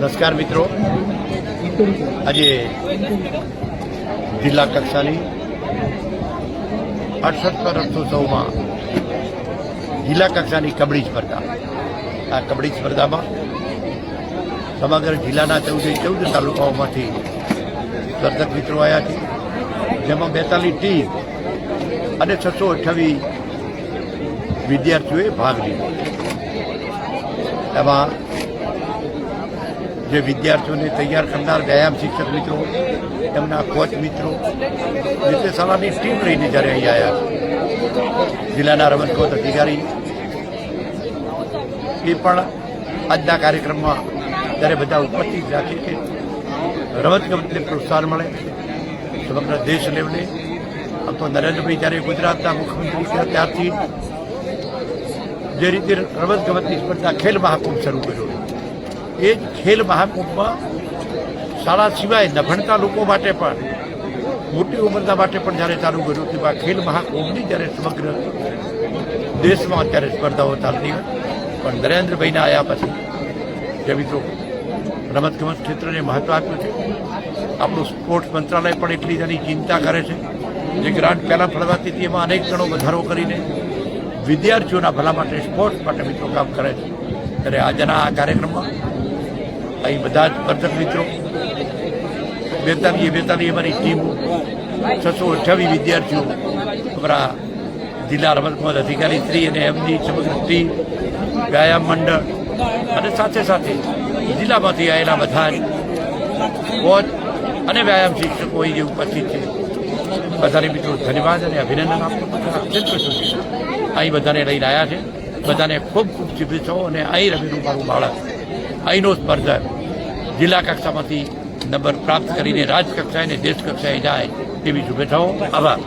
નમસ્કાર મિત્રો. આજે જિલ્લા કક્ષાની અડસઠ રથોત્સવમાં જિલ્લા કક્ષાની કબડ્ડી સ્પર્ધા. આ કબડ્ડી સ્પર્ધામાં સમગ્ર જિલ્લાના ચૌદે ચૌદ તાલુકાઓમાંથી સ્પર્ધક મિત્રો આવ્યા છે. જેમાં બેતાલીસ ટીમ અને છસો અઠ્યાવીસ વિદ્યાર્થીઓએ ભાગ લીધો. એમાં જે વિદ્યાર્થીઓને તૈયાર કરનાર વ્યાયામ શિક્ષક મિત્રો એમના કોચ મિત્રો જે શાળાની ટીમ રહીને જ્યારે અહીં આવ્યા જિલ્લાના રમતગમત અધિકારી એ પણ આજના કાર્યક્રમમાં જ્યારે બધા ઉપસ્થિત રાખે છે રમતગમતને પ્રોત્સાહન મળે. સમગ્ર દેશ લેવલે આમ તો નરેન્દ્રભાઈ જ્યારે ગુજરાતના મુખ્યમંત્રી થયા ત્યારથી જે રીતે રમતગમતની સ્પર્ધા ખેલ મહાકુંભ શરૂ કર્યો. એ જ ખેલ મહાકુંભમાં શાળા સિવાય નભણતા ભણતા લોકો માટે પણ, મોટી ઉંમરના માટે પણ જ્યારે ચાલુ કર્યું હતું, આ ખેલ મહાકુંભની જ્યારે સમગ્ર દેશમાં અત્યારે સ્પર્ધાઓ ચાલતી હોય. પણ નરેન્દ્રભાઈના આવ્યા પછી, જે મિત્રો રમતગમત ક્ષેત્રને મહત્વ આપ્યું છે, આપણું સ્પોર્ટ્સ મંત્રાલય પણ એટલી જ ચિંતા કરે છે જે ગ્રાન્ટ પહેલાં ફળવાતી હતી એમાં અનેક ગણો વધારો કરીને વિદ્યાર્થીઓના ભલા માટે સ્પોર્ટ્સ માટે મિત્રો કામ કરે છે. ત્યારે આજના આ કાર્યક્રમમાં અહીં બધા જ સ્પર્ધક મિત્રો. બેતાલીએ બેતાલીએ અમારી ટીમ. છસો અઠ્યાવીસ વિદ્યાર્થીઓ અમારા જિલ્લા રમતગમત અધિકારી શ્રી અને એમની સમગ્ર ટીમ, વ્યાયામ મંડળ અને સાથે સાથે જિલ્લામાંથી આવેલા બધા જ કોચ અને વ્યાયામ શિક્ષકો અહીં જે ઉપસ્થિત છે. બધાને મિત્રો ધન્યવાદ અને અભિનંદન સુધી અહીં બધાને લઈને આવ્યા છે. બધાને ખૂબ ખૂબ શુભેચ્છાઓ અને અહીં રમેલું મારું બાળક. અહીંનો સ્પર્ધક જિલ્લા કક્ષામાંથી નંબર પ્રાપ્ત કરીને રાજકક્ષાએ અને દેશ કક્ષાએ જાય તેવી શુભેચ્છાઓ. આભાર.